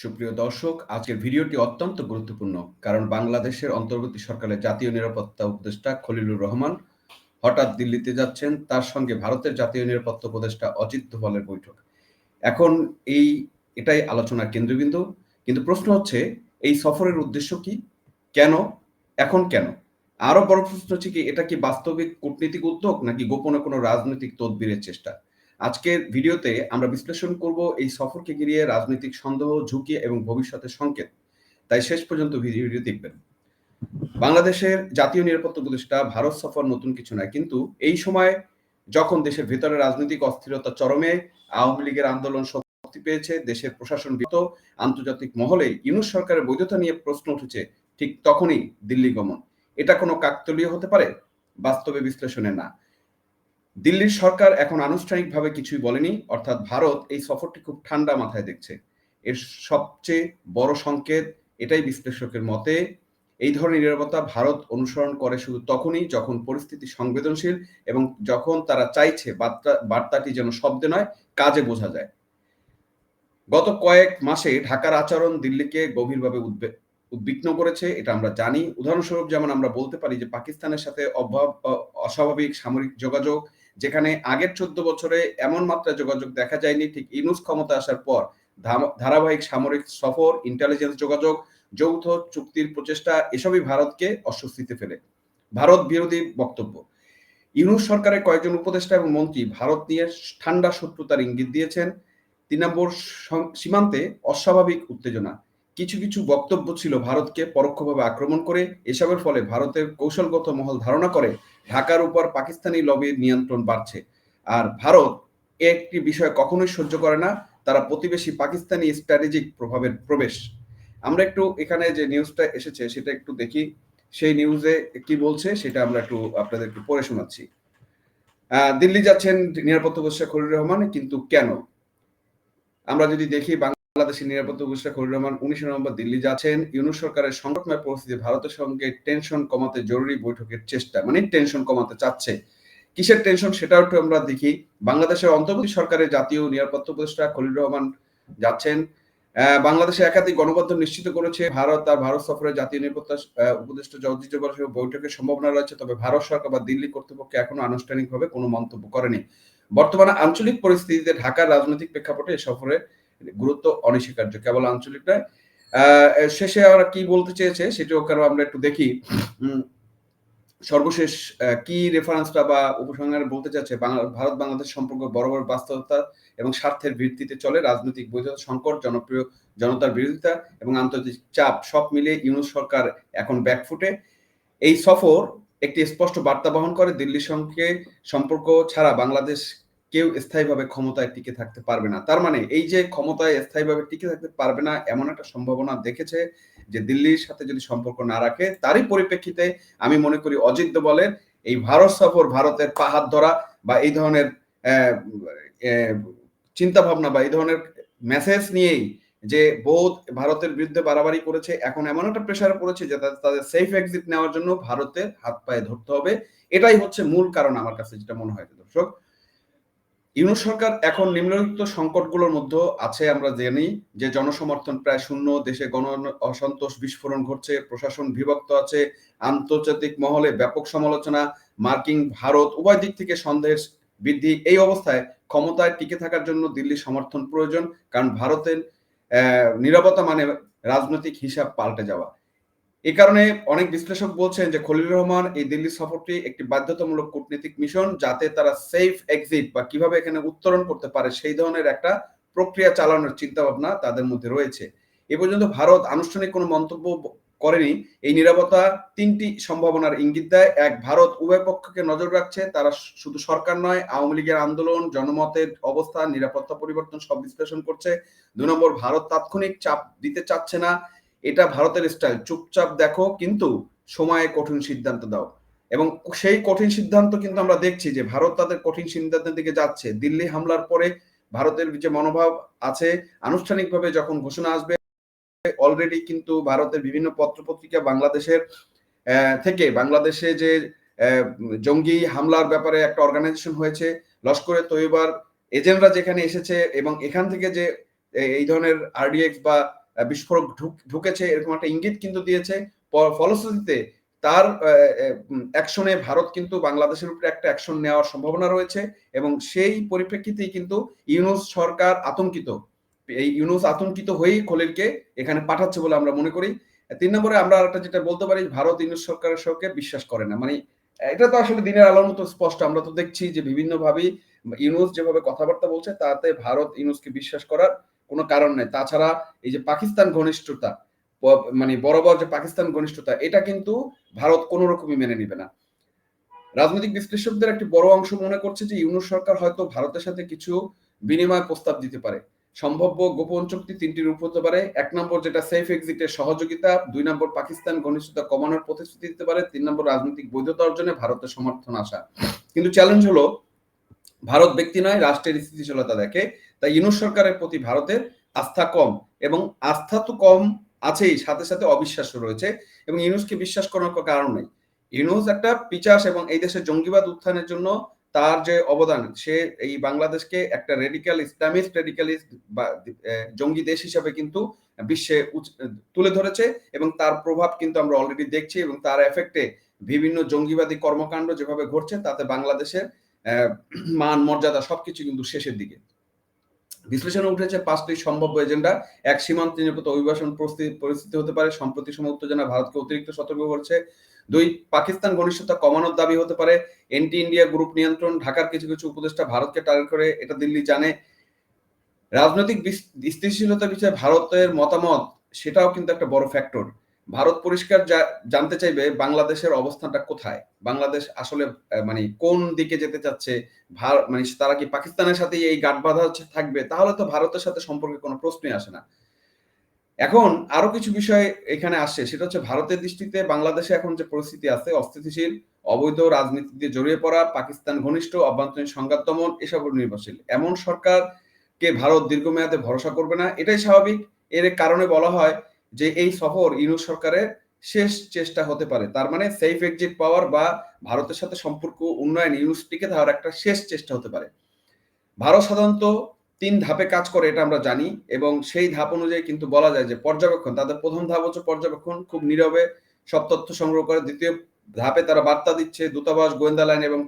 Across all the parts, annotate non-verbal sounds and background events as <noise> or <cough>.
সুপ্রিয় দর্শক, আজকের ভিডিওটি অত্যন্ত গুরুত্বপূর্ণ কারণ বাংলাদেশের অন্তর্বর্তী সরকারের জাতীয় নিরাপত্তা উপদেষ্টা খলিলুর রহমান হঠাৎ দিল্লিতে যাচ্ছেন। তার সঙ্গে ভারতের জাতীয় নিরাপত্তা উপদেষ্টা অজিত দোভালের বৈঠক। এখন এই, এটাই আলোচনার কেন্দ্রবিন্দু। কিন্তু প্রশ্ন হচ্ছে, এই সফরের উদ্দেশ্য কি? কেন? এখন কেন? আরও বড় প্রশ্ন হচ্ছে কি, এটা কি বাস্তবিক কূটনীতিক উদ্যোগ নাকি গোপনে কোনো রাজনৈতিক তদবিরের চেষ্টা? আজকের ভিডিওতে আমরা বিশ্লেষণ করব এই সফরকে ঘিরিয়ে রাজনৈতিক সন্দেহ, ঝুঁকি এবং ভবিষ্যতের সংকেত। তাই শেষ পর্যন্ত ভিডিওটি দেখবেন। বাংলাদেশের জাতীয় নিরাপত্তা উপদেষ্টা, ভারত সফর নতুন কিছু নয়, কিন্তু এই সময় যখন দেশের ভেতরে রাজনৈতিক অস্থিরতা চরমে, আওয়ামী লীগের আন্দোলন শক্তি পেয়েছে, দেশের প্রশাসন বিত আন্তর্জাতিক মহলে ইউনুস সরকারের বৈধতা নিয়ে প্রশ্ন উঠেছে, ঠিক তখনই দিল্লি গমন। এটা কোনো কাকতলীয় হতে পারে? বাস্তবে বিশ্লেষণে না। দিল্লির সরকার এখন আনুষ্ঠানিকভাবে কিছুই বলেনি, অর্থাৎ ভারত এই সফরটি খুব ঠান্ডা মাথায় দেখছে। এর সবচেয়ে বড় সংকেত এটাই বিশ্লেষকের মতে, এই ধরনের নিরাপত্তা ভারত অনুসরণ করে শুধু তখনই যখন পরিস্থিতি সংবেদনশীল এবং যখন তারা চাইছে বার্তা, বার্তাটি যেন শব্দে নয়, কাজে বোঝা যায়। গত কয়েক মাসে ঢাকার আচরণ দিল্লিকে গভীরভাবে উদ্বেগ উদ্বিগ্ন করেছে, এটা আমরা জানি। উদাহরণস্বরূপ যেমন আমরা বলতে পারি যে পাকিস্তানের সাথে অস্বাভাবিক সামরিক যোগাযোগ যেখানে আগের চোদ্দ বছরে এমন মাত্রা যোগাযোগ দেখা যায়নি, ঠিক ইনুস ক্ষমতা আসার পর ধারাবাহিক সামরিক সফর ইন্টেলিজেন্স যোগাযোগ, যৌথ চুক্তির প্রচেষ্টা, এসবই ভারতকে অস্বস্তিতে ফেলে। ভারত বিরোধী বক্তব্য। ইউনুস সরকারের কয়েকজন উপদেষ্টা এবং মন্ত্রী ভারত নিয়ে ঠান্ডা শত্রুতার ইঙ্গিত দিয়েছেন। তিন নম্বর সীমান্তে অস্বাভাবিক উত্তেজনা। কিছু কিছু বক্তব্য ছিল ভারতকে পরোক্ষভাবে আক্রমণ করে, এসবের ফলে ভারতের কৌশলগত মহল ধারণা করে ঢাকার উপর পাকিস্তানি লবির নিয়ন্ত্রণ বাড়ছে। আর ভারত একটি বিষয় কখনোই সহ্য করে না, তারা প্রতিবেশী পাকিস্তানি স্ট্র্যাটেজিক প্রভাবের প্রবেশ। আমরা একটু এখানে যে নিউজটা এসেছে সেটা একটু দেখি। সেই নিউজে কি বলছে সেটা আমরা একটু আপনাদের একটু পড়ে শোনাচ্ছি। দিল্লি যাচ্ছেন নিরাপত্তা উপদেষ্টা খলিল রহমান, কিন্তু কেন? আমরা যদি দেখি বাংলাদেশের নিরাপত্তা উপদেষ্টা খলিল রহমান উনিশে নভেম্বর দিল্লি যাচ্ছেন। ইউনুস সরকারের সংকটময় পরিস্থিতি ভারতের সঙ্গে টেনশন কমাতে জরুরি বৈঠকের চেষ্টা। মানে টেনশন কমাতে চাচ্ছে। কিসের টেনশন সেটাও একটু আমরা দেখি। বাংলাদেশের অন্তর্বর্তী সরকারের জাতীয় নিরাপত্তা উপদেষ্টা খলিল রহমান যাচ্ছেন। বাংলাদেশে একাধিক গণমাধ্যম নিশ্চিত করেছে, ভারত আর ভারত সফরে জাতীয় নিরাপত্তা উপদেষ্টা জগদীশ বৈঠকের সম্ভাবনা রয়েছে, তবে ভারত সরকার বা দিল্লি কর্তৃপক্ষ এখনও আনুষ্ঠানিকভাবে কোনো মন্তব্য করেনি। বর্তমানে আঞ্চলিক পরিস্থিতিতে ঢাকার রাজনৈতিক প্রেক্ষাপটে এ সফরে গুরুত্ব অনস্বীকার্য, কেবল আঞ্চলিক নয়। শেষে ওরা কি বলতে চেয়েছে সেটাও কারও আমরা একটু দেখি। সর্বশেষ কি রেফারেন্সটা বা উপসংহার বলতে চাচ্ছে? ভারত বাংলাদেশ সম্পর্ক বড় বাস্তবতা এবং স্বার্থের ভিত্তিতে চলে রাজনৈতিক বৈধতা, সংকট, জনপ্রিয় জনতার বিরোধিতা এবং আন্তর্জাতিক চাপ, সব মিলিয়ে ইউনুস সরকার এখন ব্যাকফুটে এই সফর একটি স্পষ্ট বার্তা বহন করে, দিল্লির সঙ্গে সম্পর্ক ছাড়া বাংলাদেশ কেউ স্থায়ীভাবে ক্ষমতায় টিকে থাকতে পারবে না। তার মানে এই যে ক্ষমতায় স্থায়ীভাবে টিকে থাকতে পারবে না, এমন একটা সম্ভাবনা দেখেছে যে দিল্লির সাথে যদি সম্পর্ক না রাখে, তারই পরিপ্রেক্ষিতে আমি মনে করি অজিত বলের এই ভারত সফর, ভারতের পাহাড় ধরা বা এই ধরনের চিন্তা ভাবনা বা এই ধরনের মেসেজ নিয়েই যে বোধ ভারতের বিরুদ্ধে বাড়াবাড়ি করেছে, এখন এমন একটা প্রেশার পড়েছে যে তাদের সেফ এক্সিট নেওয়ার জন্য ভারতের হাত পায়ে ধরতে হবে। এটাই হচ্ছে মূল কারণ আমার কাছে যেটা মনে হয়। দর্শক ইউনুস সরকার এখন নিম্নলিখিত সংকটগুলোর মধ্যে আছে, আমরা জানি যে জনসমর্থন প্রায় শূন্য, দেশে গণ অসন্তোষ বিস্ফোরণ ঘটছে, প্রশাসন বিভক্ত আছে, আন্তর্জাতিক মহলে ব্যাপক সমালোচনা মার্কিং ভারত, উভয় দিক থেকে সন্দেহের বৃদ্ধি। এই অবস্থায় ক্ষমতায় টিকে থাকার জন্য দিল্লি সমর্থন প্রয়োজন, কারণ ভারতের নিরাপত্তা মানে রাজনৈতিক হিসাব পাল্টে যাওয়া। এ কারণে অনেক বিশ্লেষক বলছেন যে খলিল রহমান এই দিল্লি সফরটি একটি বাধ্যতামূলক কূটনীতিক মিশন যাতে তারা সেফ এক্সিট বা কীভাবে এখানে উত্তরণ করতে পারে সেই ধরনের একটা প্রক্রিয়া চালানোর চিন্তা ভাবনা তাদের মধ্যে রয়েছে। এ পর্যন্ত ভারত আনুষ্ঠানিক কোনো মন্তব্য করেনি। এই নিরাপত্তা তিনটি সম্ভাবনার ইঙ্গিত দেয়। এক, ভারত উভয় পক্ষকে নজর রাখছে। তারা শুধু সরকার নয়, আওয়ামী লীগের আন্দোলন, জনমতের অবস্থা নিরাপত্তা পরিবর্তন সব বিশ্লেষণ করছে। দু নম্বর, ভারত তাৎক্ষণিক চাপ দিতে চাচ্ছে না। এটা ভারতের স্টাইল চুপচাপ দেখো, কিন্তু সময়ে কঠিন সিদ্ধান্ত দাও। এবং সেই কঠিন সিদ্ধান্ত কিন্তু আমরা দেখছি যে, ভারত তাদের কঠিন সিদ্ধান্তের দিকে যাচ্ছে। দিল্লি হামলার পরে ভারতের যে মনোভাব আছে, আনুষ্ঠানিকভাবে যখন ঘোষণা আসবে অলরেডি কিন্তু ভারতের বিভিন্ন পত্রপত্রিকা বাংলাদেশের থেকে বাংলাদেশে যে জঙ্গি হামলার ব্যাপারে একটা অর্গানাইজেশন হয়েছে, লস্করে তৈবার এজেন্টরা যেখানে এসেছে এবং এখান থেকে যে এই ধরনের আরডিএক্স বা বিস্ফোরক ঢুকেছে এরকম একটা ইঙ্গিত কিন্তু দিয়েছে। ফলশ্রুতিতে তার অ্যাকশনে ভারত কিন্তু বাংলাদেশের উপরে একটা অ্যাকশন নেওয়ার সম্ভাবনা রয়েছে এবং সেই পরিপ্রেক্ষিতেই কিন্তু ইউনুস সরকার আতঙ্কিত। এই ইউনুস আতঙ্কিত হয়েই খলিলকে এখানে পাঠাচ্ছে বলে আমরা মনে করি। তিন নম্বরে আমরা একটা যেটা বলতে পারি, ভারত ইউনুস সরকারের সঙ্গে বিশ্বাস করে না। মানে এটা তো আসলে দিনের আলোর মতো স্পষ্ট। আমরা তো দেখছি যে বিভিন্নভাবেই ইউনুস যেভাবে কথাবার্তা বলছে, তাতে ভারত ইউনুসকে বিশ্বাস করার কোনো কারণ নেই। তাছাড়া এই যে পাকিস্তান ঘনিষ্ঠতা মানে বরাবর যে পাকিস্তান ঘনিষ্ঠতা, এটা কিন্তু ভারত কোন রকমই মেনে নিবে না। রাজনৈতিক বিশ্লেষকদের একটি বড় অংশ মনে করছে যে ইউনুস সরকার হয়তো ভারতের সাথে কিছু বিনিময় প্রস্তাব দিতে পারে। সম্ভাব্য গোপন চুক্তি তিনটি রূপ হতে পারে। এক নম্বর যেটা সেফ এক্সিটের সহযোগিতা, দুই নম্বর পাকিস্তান ঘনিষ্ঠতা কমানোর প্রতিশ্রুতি দিতে পারে, তিন নম্বর রাজনৈতিক বৈধতা অর্জনে ভারতের সমর্থন আসা। কিন্তু চ্যালেঞ্জ হলো ভারত ব্যক্তি নয়, রাষ্ট্রের স্থিতিশীলতা দেখে। তাই ইউনুস সরকারের প্রতি ভারতের আস্থা কম এবং আস্থা তো কম আছেই, সাথে সাথে অবিশ্বাস রয়েছে এবং ইউনুসকে বিশ্বাস করার কারণ নেই। ইউনুস একটা পিচাস এবং এই দেশের জঙ্গিবাদ উত্থানের জন্য তার যে অবদান, সে এই বাংলাদেশকে একটা রেডিক্যাল ইসলামিস্ট রেডিক্যালিস্ট বা জঙ্গি দেশ হিসাবে কিন্তু বিশ্বে তুলে ধরেছে এবং তার প্রভাব কিন্তু আমরা অলরেডি দেখছি এবং তার এফেক্টে বিভিন্ন জঙ্গিবাদী কর্মকাণ্ড যেভাবে ঘটছে, তাতে বাংলাদেশের <clears throat> মান, মর্যাদা সবকিছু কিন্তু শেষের দিকে। বিশ্লেষণে উঠেছে পাঁচটি সম্ভাব্য এজেন্ডা। এক সীমান্ত নিরাপদ অভিবাসন পরিস্থিতি হতে পারে, সম্প্রতি সময় উত্তেজনা ভারতকে অতিরিক্ত সতর্ক করছে। দুই, পাকিস্তান ঘনিষ্ঠতা কমানোর দাবি হতে পারে। এনটি ইন্ডিয়া গ্রুপ নিয়ন্ত্রণ, ঢাকার কিছু কিছু উপদেষ্টা ভারতকে টার্গেট করে, এটা দিল্লি জানে। রাজনৈতিক স্থিতিশীলতা বিষয়ে ভারতের মতামত, সেটাও কিন্তু একটা বড় ফ্যাক্টর ভারত পরিষ্কার জানতে চাইবে বাংলাদেশের অবস্থানটা কোথায়? বাংলাদেশ আসলে মানে কোন দিকে যেতে চাচ্ছে? মানে তারা কি পাকিস্তানের সাথে এই গাঁট বাঁধা থাকবে? তাহলে তো ভারতের সাথে সম্পর্কে কোনো প্রশ্নই আসে না। এখন আরও কিছু বিষয় এখানে আসছে সেটা হচ্ছে ভারতের দৃষ্টিতে বাংলাদেশে এখন যে পরিস্থিতি আছে, অস্থিতিশীল, অবৈধ রাজনীতিতে জড়িয়ে পড়া, পাকিস্তান ঘনিষ্ঠ, অভ্যন্তরীণ সংঘাত দমন এসব নির্ভরশীল। এমন সরকারকে ভারত দীর্ঘমেয়াদে ভরসা করবে না, এটাই স্বাভাবিক। এর কারণে বলা হয় যে এই সফর ইউনুস সরকারের শেষ চেষ্টা হতে পারে। তার মানে সেফ এক্সিট পাওয়ার বা ভারতের সাথে সম্পর্ক উন্নয়ন ইউনুস টিকে থাকার একটা শেষ চেষ্টা হতে পারে। ভারত সাধারণত তিন ধাপে কাজ করে, এটা আমরা জানি, এবং সেই ধাপ অনুযায়ী কিন্তু বলা যায় যে পর্যবেক্ষণ, তাদের প্রথম ধাপ হচ্ছে পর্যবেক্ষণ, খুব নীরবে সব তথ্য সংগ্রহ করে, দ্বিতীয় ধাপে তারা বার্তা দিচ্ছে, দূতাবাস, গোয়েন্দা লাইন এবং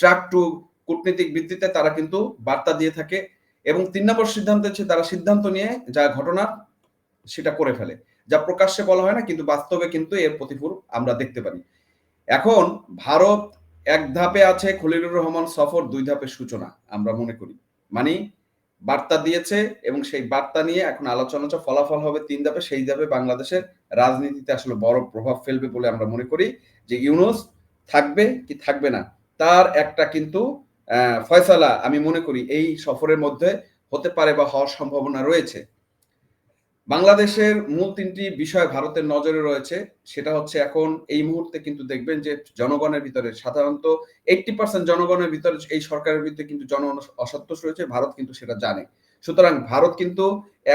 ট্রাক টু কূটনীতিক ভিত্তিতে তারা কিন্তু বার্তা দিয়ে থাকে, এবং তিন নম্বর সিদ্ধান্ত হচ্ছে তারা সিদ্ধান্ত নিয়ে যা ঘটনা সেটা করে ফেলে। যা প্রকাশ্যে বলা হয় না, কিন্তু বাস্তবে কিন্তু এর প্রতিফল আমরা দেখতে পারি। এখন ভারত এক ধাপে আছে খলিলুর রহমান সফর, দুই ধাপের সূচনা, আমরা মনে করি। মানে বার্তা দিয়েছে এবং সেই বার্তা নিয়ে এখন আলোচনা ফলাফল হবে তিন ধাপে, সেই ধাপে বাংলাদেশের রাজনীতিতে আসলে বড় প্রভাব ফেলবে বলে আমরা মনে করি যে ইউনুস থাকবে কি থাকবে না, তার একটা কিন্তু ফয়সালা আমি মনে করি এই সফরের মধ্যে হতে পারে বা হওয়ার সম্ভাবনা রয়েছে। বাংলাদেশের মূল তিনটি বিষয় ভারতের নজরে রয়েছে, সেটা হচ্ছে এখন এই মুহূর্তে কিন্তু দেখবেন যে জনগণের ভিতরে সাধারণত এইটটি পার্সেন্ট জনগণের ভিতরে এই সরকারের বিরুদ্ধে কিন্তু জন অসন্তোষ রয়েছে, ভারত কিন্তু সেটা জানে। সুতরাং ভারত কিন্তু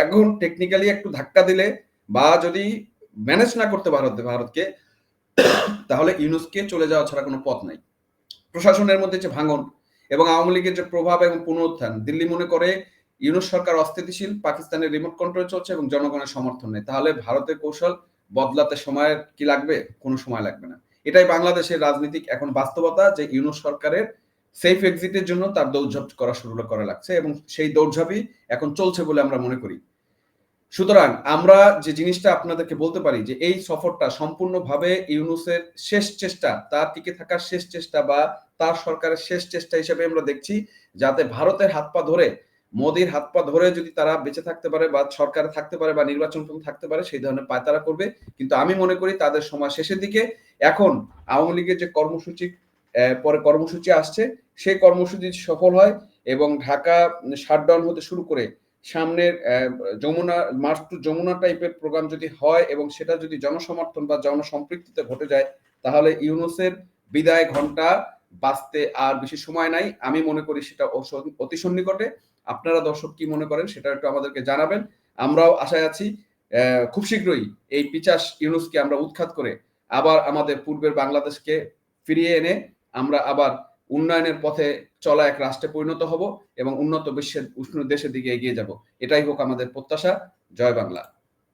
এখন টেকনিক্যালি একটু ধাক্কা দিলে বা যদি ম্যানেজ না করতে ভারত ভারতকে, তাহলে ইউনুসকে চলে যাওয়া ছাড়া কোনো পথ নাই। প্রশাসনের মধ্যে যে ভাঙন এবং আওয়ামী লীগের যে প্রভাব এবং পুনরুত্থান, দিল্লি মনে করে ইউনুস সরকার অস্থিতিশীল, পাকিস্তানের রিমোট কন্ট্রোল চলছে এবং জনগণের সমর্থন নেই। তাহলে ভারতের কৌশল বদলাতে সময় কি লাগবে? কোনো সময় লাগবে না। এটাই বাংলাদেশের রাজনীতিক এখন বাস্তবতা যে ইউনুস সরকারের সেফ এক্সিটের জন্য তার দৌড়ঝাঁপ করা শুরু করা লাগছে এবং সেই দৌড়ঝাঁপই এখন চলছে বলে আমরা মনে করি। সুতরাং আমরা যে জিনিসটা আপনাদেরকে বলতে পারি যে এই সফরটা সম্পূর্ণভাবে ইউনুসের শেষ চেষ্টা, তার টিকে থাকার শেষ চেষ্টা বা তার সরকারের শেষ চেষ্টা হিসেবে আমরা দেখছি, যাতে ভারতের হাত পা ধরে মোদির হাত পা ধরে যদি তারা বেঁচে থাকতে পারে বা সরকারে থাকতে পারে বা নির্বাচন থাকতে পারে, সেই ধরনের পায়তারা করবে। কিন্তু আমি মনে করি তাদের সময় শেষের দিকে এখন আওয়ামী লীগের যে কর্মসূচি পরে কর্মসূচি আসছে, সেই কর্মসূচি সফল হয় এবং ঢাকা শাটডাউন হতে শুরু করে সামনের যমুনা, মার্চ টু যমুনা টাইপের প্রোগ্রাম যদি হয় এবং সেটা যদি জনসমর্থন বা জনসম্পৃক্তিতে ঘটে যায়, তাহলে ইউনুসের বিদায় ঘণ্টা বাঁচতে আর বেশি সময় নাই। আমি মনে করি সেটা অতি সন্নিকটে। আপনারা দর্শক কি মনে করেন সেটা একটু আমাদেরকে জানাবেন। আমরাও আশায় আছি খুব শীঘ্রই এই পিচাস ইউনুসকে আমরা উৎখাত করে আবার আমাদের পূর্বের বাংলাদেশকে ফিরিয়ে এনে আমরা আবার উন্নয়নের পথে চলা এক রাষ্ট্রে পরিণত হব এবং উন্নত বিশ্বের উষ্ণ দেশের দিকে এগিয়ে যাব। এটাই হোক আমাদের প্রত্যাশা। জয় বাংলা।